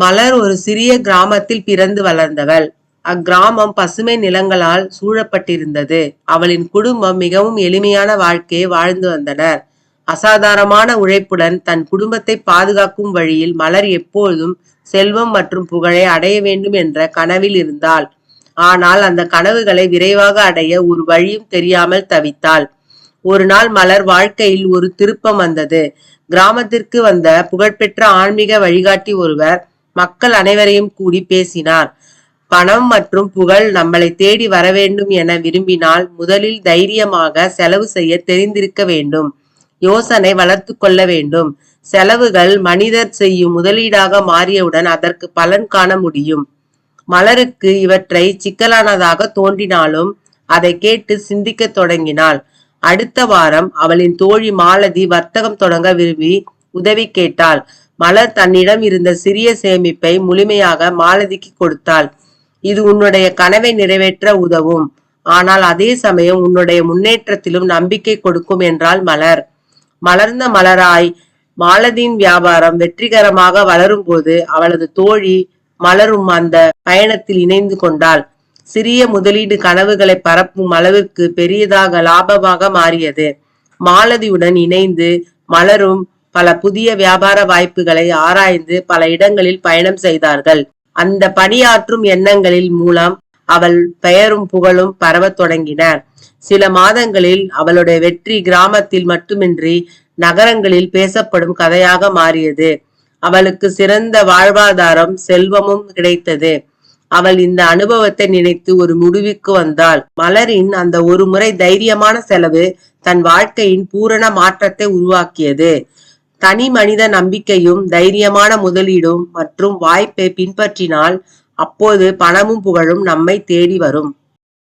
மலர் ஒரு சிறிய கிராமத்தில் பிறந்து வளர்ந்தவள். அக்கிராமம் பசுமை நிலங்களால் சூழப்பட்டிருந்தது. அவளின் குடும்பம் மிகவும் எளிமையான வாழ்க்கையை வாழ்ந்து வந்தனர். அசாதாரணமான உழைப்புடன் தன் குடும்பத்தை பாதுகாக்கும் வழியில் மலர் எப்பொழுதும் செல்வம் மற்றும் புகழை அடைய வேண்டும் என்ற கனவில் இருந்தாள். ஆனால் அந்த கனவுகளை விரைவாக அடைய ஒரு வழியும் தெரியாமல் தவித்தாள். ஒரு நாள் மலர் வாழ்க்கையில் ஒரு திருப்பம் வந்தது. கிராமத்திற்கு வந்த புகழ்பெற்ற ஆன்மீக வழிகாட்டி ஒருவர் மக்கள் அனைவரையும் கூடி பேசினார். பணம் மற்றும் புகழ் நம்மளை தேடி வர வேண்டும் என விரும்பினால் முதலில் தைரியமாக செலவு செய்ய தெரிந்திருக்க வேண்டும். யோசனை வளர்த்து கொள்ள வேண்டும். செலவுகள் மனிதர் செய்யும் முதலீடாக மாறியவுடன் அதற்கு பலன் காண முடியும். மலருக்கு இவற்றை சிக்கலானதாக தோன்றினாலும் அதை கேட்டு சிந்திக்க தொடங்கினாள். அடுத்த வாரம் அவளின் தோழி மாலதி வர்த்தகம் தொடங்க விரும்பி உதவி கேட்டாள். மலர் தன்னிடம் இருந்த சிறிய சேமிப்பை முழுமையாக மாலதிக்கு கொடுத்தாள். இது உன்னுடைய கனவை நிறைவேற்ற உதவும். ஆனால் அதே சமயம் உன்னுடைய முன்னேற்றத்திலும் நம்பிக்கை கொடுக்கும் என்றால் மலர். மலர்ந்த மலராய் மாலதியின் வியாபாரம் வெற்றிகரமாக வளரும்போது அவளது தோழி மலரும் அந்த பயணத்தில் இணைந்து கொண்டாள். சிறிய முதலீடு கனவுகளை பரப்பும் அளவிற்கு பெரியதாக லாபமாக மாறியது. மாலதியுடன் இணைந்து மலரும் பல புதிய வியாபார வாய்ப்புகளை ஆராய்ந்து பல இடங்களில் பயணம் செய்தார்கள். அந்த பணியாற்றும் எண்ணங்களில் மூலம் அவள் பெயரும் புகழும் பரவத் தொடங்கின. சில மாதங்களில் அவளுடைய வெற்றி கிராமத்தில் மட்டுமின்றி நகரங்களில் பேசப்படும் கதையாக மாறியது. அவளுக்கு சிறந்த வாழ்வாதாரம் செல்வமும் கிடைத்தது. அவள் இந்த அனுபவத்தை நினைத்து ஒரு முடிவுக்கு வந்தாள். மலரின் அந்த ஒரு முறை தைரியமான செலவு தன் வாழ்க்கையின் பூரண மாற்றத்தை உருவாக்கியது. தனி மனித நம்பிக்கையும் தைரியமான முதலீடும் மற்றும் வாய்ப்பை பின்பற்றினால் அப்போது பணமும் புகழும் நம்மை தேடி வரும்.